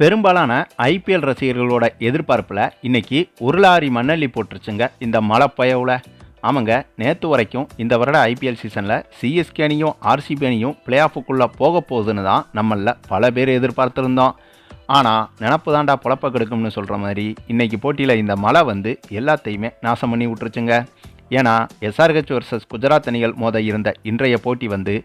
பெரும்பாலான ஐபிஎல் ரசிகர்களோட எதிர்பார்ப்பில் இன்றைக்கி ஒரு லாரி மண்ணள்ளி போட்டுருச்சுங்க இந்த மழை பயவில் ஆமாங்க நேற்று வரைக்கும் இந்த வருட ஐபிஎல் சீசனில் சிஎஸ்கே அணியும் ஆர்சிபி அணியும் பிளே ஆஃபுக்குள்ளே போக போகுதுன்னு தான் நம்மளில் பல பேர் எதிர்பார்த்துருந்தோம். ஆனால் நினப்பு தாண்டா புழப்ப கெடுக்கும்னு சொல்கிற மாதிரி இன்றைக்கி போட்டியில் இந்த மழை வந்து எல்லாத்தையுமே நாசம் பண்ணி விட்டுருச்சுங்க. ஏன்னா எஸ்ஆர்ஹெச் வர்சஸ் குஜராத் அணிகள் மோத இருந்த இன்றைய போட்டி வந்து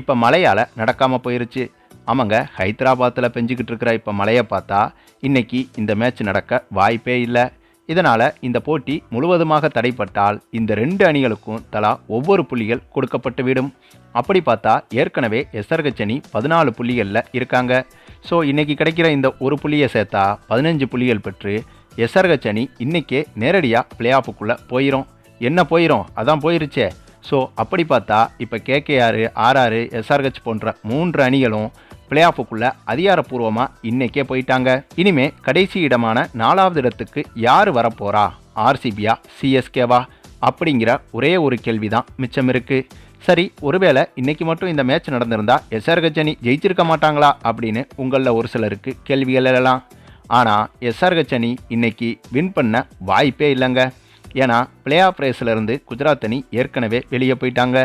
இப்போ மழையால் நடக்காமல் போயிருச்சு. ஆமாங்க ஹைதராபாத்தில் பெஞ்சிக்கிட்டு இருக்கிற இப்போ மழையை பார்த்தா இன்னைக்கு இந்த மேட்ச் நடக்க வாய்ப்பே இல்லை. இதனால் இந்த போட்டி முழுவதுமாக தடைப்பட்டால் இந்த ரெண்டு அணிகளுக்கும் தலா ஒவ்வொரு புள்ளிகள் கொடுக்கப்பட்டு விடும். அப்படி பார்த்தா ஏற்கனவே எஸ்ஆர்ஹெச் அணி பதினாலு புள்ளிகளில் இருக்காங்க. ஸோ இன்றைக்கி கிடைக்கிற இந்த ஒரு புள்ளியை சேர்த்தா பதினஞ்சு புள்ளிகள் பெற்று எஸ்ஆர்ஹெச் அணி இன்றைக்கே நேரடியாக பிளே ஆஃபுக்குள்ளே போயிடும் என்ன போயிடும் அதான் போயிருச்சே. ஸோ அப்படி பார்த்தா இப்போ கேகேஆர் ஆர்ஆர் எஸ்ஆர்ஹெச் போன்ற மூன்று அணிகளும் பிளே ஆஃபுக்குள்ளே அதிகாரப்பூர்வமாக இன்றைக்கே போயிட்டாங்க. இனிமே கடைசி இடமான நாலாவது இடத்துக்கு யார் வரப்போகிறா ஆர்சிபியா சிஎஸ்கேவா? அப்படிங்கிற ஒரே ஒரு கேள்வி தான் மிச்சம் இருக்குது சரி ஒருவேளை இன்னைக்கு மட்டும் இந்த மேட்ச் நடந்திருந்தா எஸ்ஆர்ஹெச் அணி ஜெயிச்சிருக்க மாட்டாங்களா அப்படின்னு உங்களில் ஒரு சிலருக்கு கேள்விகள் எழலாம். ஆனால் எஸ்ஆர்ஹெச் அணி இன்னைக்கு வின் பண்ண வாய்ப்பே இல்லைங்க. ஏன்னா பிளே ஆஃப் ரேஸ்லேருந்து குஜராத் அணி ஏற்கனவே வெளியே போயிட்டாங்க.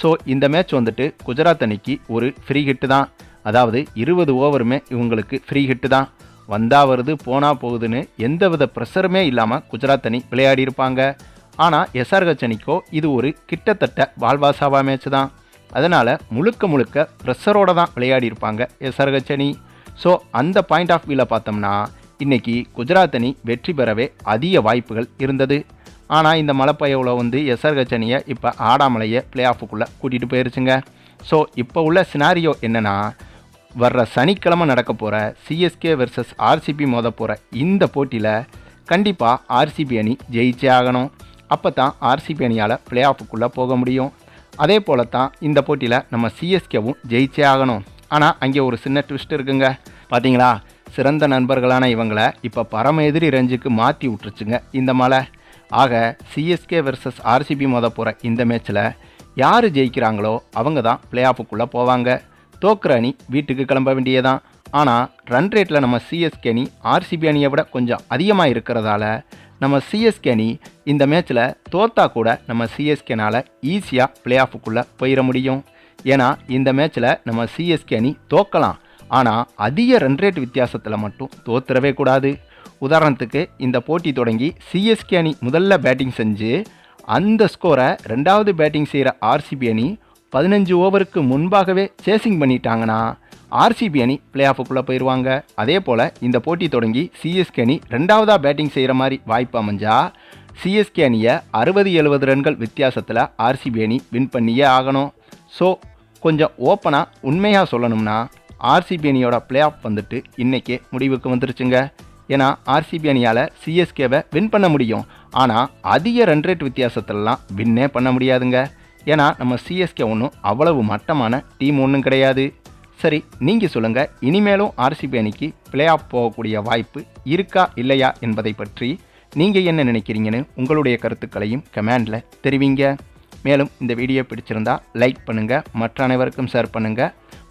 ஸோ இந்த மேட்ச் வந்துட்டு குஜராத் அணிக்கு ஒரு ஃப்ரீ ஹிட்டு தான். அதாவது இருபது ஓவருமே இவங்களுக்கு ஃப்ரீ ஹிட்டு தான். வந்தா வருது போனால் போகுதுன்னு எந்தவித ப்ரெஷருமே இல்லாமல் குஜராத் அணி விளையாடி இருப்பாங்க. ஆனால் எஸ்ஆர்ஹெச் அணிக்கோ இது ஒரு கிட்டத்தட்ட வால்வாசாவா மேட்ச் தான். அதனால் முழுக்க முழுக்க ப்ரெஷரோடு தான் விளையாடி இருப்பாங்க எஸ்ஆர்ஹெச் அணி. ஸோ அந்த பாயிண்ட் ஆஃப் வியூவில் பார்த்தோம்னா இன்னைக்கு குஜராத் அணி வெற்றி பெறவே அதிக வாய்ப்புகள் இருந்தது. ஆனால் இந்த மலைப்பயவில் வந்து எஸ்ஆர்ஹெச் அணியை இப்போ ஆடாமலையை பிளே ஆஃபுக்குள்ளே கூட்டிகிட்டு போயிருச்சுங்க. ஸோ இப்போ உள்ள சினாரியோ என்னென்னா வர்ற சனிக்கிழமை நடக்க போகிற சிஎஸ்கே வெர்சஸ் ஆர்சிபி மோத போகிற இந்த போட்டியில் கண்டிப்பாக ஆர்சிபி அணி ஜெயிச்சே ஆகணும். அப்போ தான் ஆர்சிபி அணியால் பிளே ஆஃபுக்குள்ளே போக முடியும். அதே போல தான் இந்த போட்டியில் நம்ம சிஎஸ்கேவும் ஜெயிச்சே ஆகணும். ஆனால் அங்கே ஒரு சின்ன ட்விஸ்ட் இருக்குங்க. பார்த்தீங்களா சிறந்த நண்பர்களான இவங்களை இப்போ பரம எதிரி ரேஞ்சுக்கு மாற்றி விட்டுருச்சுங்க. இந்த மலை. ஆக சிஎஸ்கே வெர்சஸ் ஆர்சிபி மொத போகிற இந்த மேட்ச்சில் யார் ஜெயிக்கிறாங்களோ அவங்க தான் பிளே ஆஃபுக்குள்ளே போவாங்க. தோக்குற அணி வீட்டுக்கு கிளம்ப வேண்டியதான் ஆனால் ரன் ரேட்டில் நம்ம சிஎஸ்கே அணி ஆர்சிபி அணியை விட கொஞ்சம் அதிகமாக இருக்கிறதால நம்ம சிஎஸ்கே அணி இந்த மேட்ச்சில் தோத்தா கூட நம்ம சிஎஸ்கேனால் ஈஸியாக பிளே ஆஃபுக்குள்ளே போயிட முடியும். ஏன்னா இந்த மேட்ச்சில் நம்ம சிஎஸ்கே அணி தோக்கலாம். ஆனால் அதிக ரன் ரேட் வித்தியாசத்தில் மட்டும் தோத்துறவே கூடாது. உதாரணத்துக்கு இந்த போட்டி தொடங்கி சிஎஸ்கே அணி முதல்ல பேட்டிங் செஞ்சு அந்த ஸ்கோரை ரெண்டாவது பேட்டிங் செய்கிற ஆர்சிபி அணி பதினஞ்சு ஓவருக்கு முன்பாகவே சேசிங் பண்ணிட்டாங்கன்னா ஆர்சிபி அணி பிளே ஆஃபுக்குள்ளே போயிடுவாங்க அதே போல் இந்த போட்டி தொடங்கி சிஎஸ்கே அணி ரெண்டாவதாக பேட்டிங் செய்கிற மாதிரி வாய்ப்பு அமைஞ்சா சிஎஸ்கே அணியை அறுபது எழுபது ரன்கள் வித்தியாசத்தில் ஆர்சிபி அணி வின் பண்ணியே ஆகணும். ஸோ கொஞ்சம் ஓப்பனாக உண்மையாக சொல்லணும்னா ஆர்சிபி அணியோட பிளே ஆஃப் வந்துட்டு இன்றைக்கே முடிவுக்கு வந்துருச்சுங்க. ஏன்னா ஆர்சிபி அணியால் சிஎஸ்கேவை வின் பண்ண முடியும். ஆனால் அதிக ரன் ரேட் வித்தியாசத்திலலாம் வின்னே பண்ண முடியாதுங்க. ஏன்னா நம்ம சிஎஸ்கே ஒன்றும் அவ்வளவு மட்டமான டீம் ஒன்றும் கிடையாது. சரி நீங்கள் சொல்லுங்கள் இனிமேலும் ஆர்சிபி அணிக்கு பிளே ஆஃப் போகக்கூடிய வாய்ப்பு இருக்கா இல்லையா என்பதை பற்றி நீங்கள் என்ன நினைக்கிறீங்கன்னு உங்களுடைய கருத்துக்களையும் கமெண்டில் தெரிவிங்க. மேலும் இந்த வீடியோ பிடிச்சிருந்தா லைக் பண்ணுங்கள் மற்ற அனைவருக்கும் ஷேர் பண்ணுங்கள்